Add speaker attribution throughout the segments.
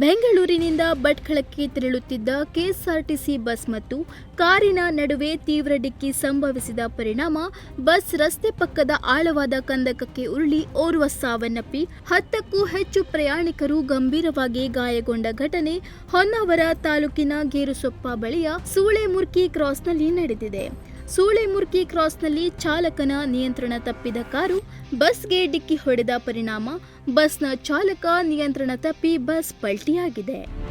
Speaker 1: ಬೆಂಗಳೂರಿನಿಂದ ಭಟ್ಕಳಕ್ಕೆ ತೆರಳುತ್ತಿದ್ದ KSRTC bus ಮತ್ತು ಕಾರಿನ ನಡುವೆ ತೀವ್ರ ಡಿಕ್ಕಿ ಸಂಭವಿಸಿದ ಪರಿಣಾಮ ಬಸ್ ರಸ್ತೆ ಪಕ್ಕದ ಆಳವಾದ ಕಂದಕಕ್ಕೆ ಉರುಳಿ ಓರ್ವ ಸಾವನ್ನಪ್ಪಿ, ಹತ್ತಕ್ಕೂ ಹೆಚ್ಚು ಪ್ರಯಾಣಿಕರು ಗಂಭೀರವಾಗಿ ಗಾಯಗೊಂಡ ಘಟನೆ ಹೊನ್ನಾವರ ತಾಲೂಕಿನ ಗೇರುಸೊಪ್ಪ ಬಳಿಯ ಸೂಳೆಮುರ್ಕಿ ಕ್ರಾಸ್ನಲ್ಲಿ ನಡೆದಿದೆ. ಸೂಳೆಮುರ್ಕಿ ಕ್ರಾಸ್ನಲ್ಲಿ ಚಾಲಕನ ನಿಯಂತ್ರಣ ತಪ್ಪಿದ ಕಾರು ಬಸ್ಗೆ ಡಿಕ್ಕಿ ಹೊಡೆದ ಪರಿಣಾಮ ಬಸ್ನ ಚಾಲಕ ನಿಯಂತ್ರಣ ತಪ್ಪಿ ಬಸ್ ಪಲ್ಟಿಯಾಗಿದೆ.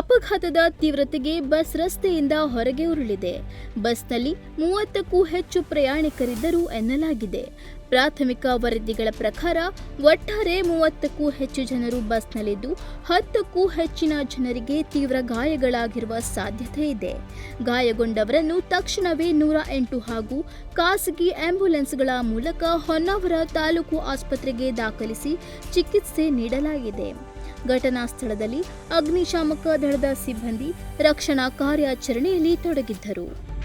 Speaker 1: ಅಪಘಾತದ ತೀವ್ರತೆಗೆ ಬಸ್ ರಸ್ತೆಯಿಂದ ಹೊರಗೆ ಉರುಳಿದೆ. ಬಸ್ನಲ್ಲಿ ಮೂವತ್ತಕ್ಕೂ ಹೆಚ್ಚು ಪ್ರಯಾಣಿಕರಿದ್ದರು ಎನ್ನಲಾಗಿದೆ. ಪ್ರಾಥಮಿಕ ವರದಿಗಳ ಪ್ರಕಾರ ಒಟ್ಟಾರೆ ಮೂವತ್ತಕ್ಕೂ ಹೆಚ್ಚು ಜನರು ಬಸ್ನಲ್ಲಿದ್ದು, ಹತ್ತಕ್ಕೂ ಹೆಚ್ಚಿನ ಜನರಿಗೆ ತೀವ್ರ ಗಾಯಗಳಾಗಿರುವ ಸಾಧ್ಯತೆ ಇದೆ. ಗಾಯಗೊಂಡವರನ್ನು ತಕ್ಷಣವೇ ನೂರ ಎಂಟು ಹಾಗೂ ಖಾಸಗಿ ಆಂಬ್ಯುಲೆನ್ಸ್ಗಳ ಮೂಲಕ ಹೊನ್ನಾವರ ತಾಲೂಕು ಆಸ್ಪತ್ರೆಗೆ ದಾಖಲಿಸಿ ಚಿಕಿತ್ಸೆ ನೀಡಲಾಗಿದೆ. ಘಟನಾ ಸ್ಥಳದಲ್ಲಿ ಅಗ್ನಿಶಾಮಕ ದಳದ ಸಿಬ್ಬಂದಿ ರಕ್ಷಣಾ ಕಾರ್ಯಾಚರಣೆಯಲ್ಲಿ ತೊಡಗಿದ್ದರು.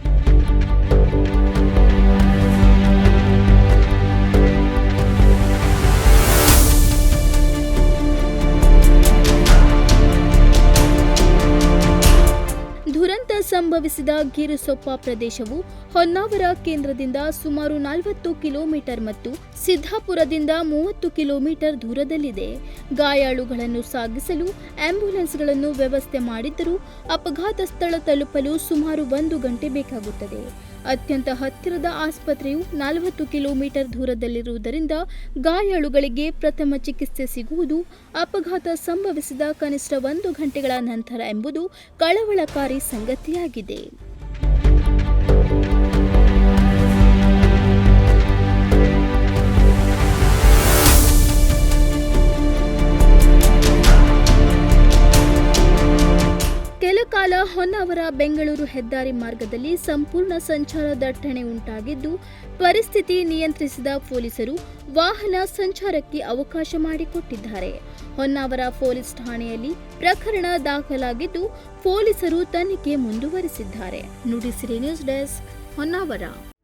Speaker 1: ಸಂಭವಿಸಿದ ಗಿರುಸೊಪ್ಪ ಪ್ರದೇಶವು ಹೊನ್ನಾವರ ಕೇಂದ್ರದಿಂದ ಸುಮಾರು ನಲವತ್ತು ಕಿಲೋಮೀಟರ್ ಮತ್ತು ಸಿದ್ದಾಪುರದಿಂದ ಮೂವತ್ತು ಕಿಲೋಮೀಟರ್ ದೂರದಲ್ಲಿದೆ. ಗಾಯಾಳುಗಳನ್ನು ಸಾಗಿಸಲು ಆಂಬ್ಯುಲೆನ್ಸ್ಗಳನ್ನು ವ್ಯವಸ್ಥೆ ಮಾಡಿದ್ದರೂ ಅಪಘಾತ ಸ್ಥಳ ತಲುಪಲು ಸುಮಾರು ಒಂದು ಗಂಟೆ ಬೇಕಾಗುತ್ತದೆ. ಅತ್ಯಂತ ಹತ್ತಿರದ ಆಸ್ಪತ್ರೆಯು ನಲವತ್ತು ಕಿಲೋಮೀಟರ್ ದೂರದಲ್ಲಿರುವುದರಿಂದ ಗಾಯಾಳುಗಳಿಗೆ ಪ್ರಥಮ ಚಿಕಿತ್ಸೆ ಸಿಗುವುದು ಅಪಘಾತ ಸಂಭವಿಸಿದ ಕನಿಷ್ಠ ಒಂದು ಗಂಟೆಗಳ ನಂತರ ಎಂಬುದು ಕಳವಳಕಾರಿ ಸಂಗತಿಯಾಗಿದೆ. ಹೊನ್ನಾವರ ಬೆಂಗಳೂರು ಹೆದ್ದಾರಿ ಮಾರ್ಗದಲ್ಲಿ ಸಂಪೂರ್ಣ ಸಂಚಾರ ದಟ್ಟಣೆ ಉಂಟಾಗಿದ್ದು, ಪರಿಸ್ಥಿತಿ ನಿಯಂತ್ರಿಸಿದ ಪೊಲೀಸರು ವಾಹನ ಸಂಚಾರಕ್ಕೆ ಅವಕಾಶ ಮಾಡಿಕೊಟ್ಟಿದ್ದಾರೆ. ಹೊನ್ನಾವರ ಪೊಲೀಸ್ ಠಾಣೆಯಲ್ಲಿ ಪ್ರಕರಣ ದಾಖಲಾಗಿದ್ದು, ಪೊಲೀಸರು ತನಿಖೆ ಮುಂದುವರಿಸಿದ್ದಾರೆ. Nudisiri news desk Honnavar.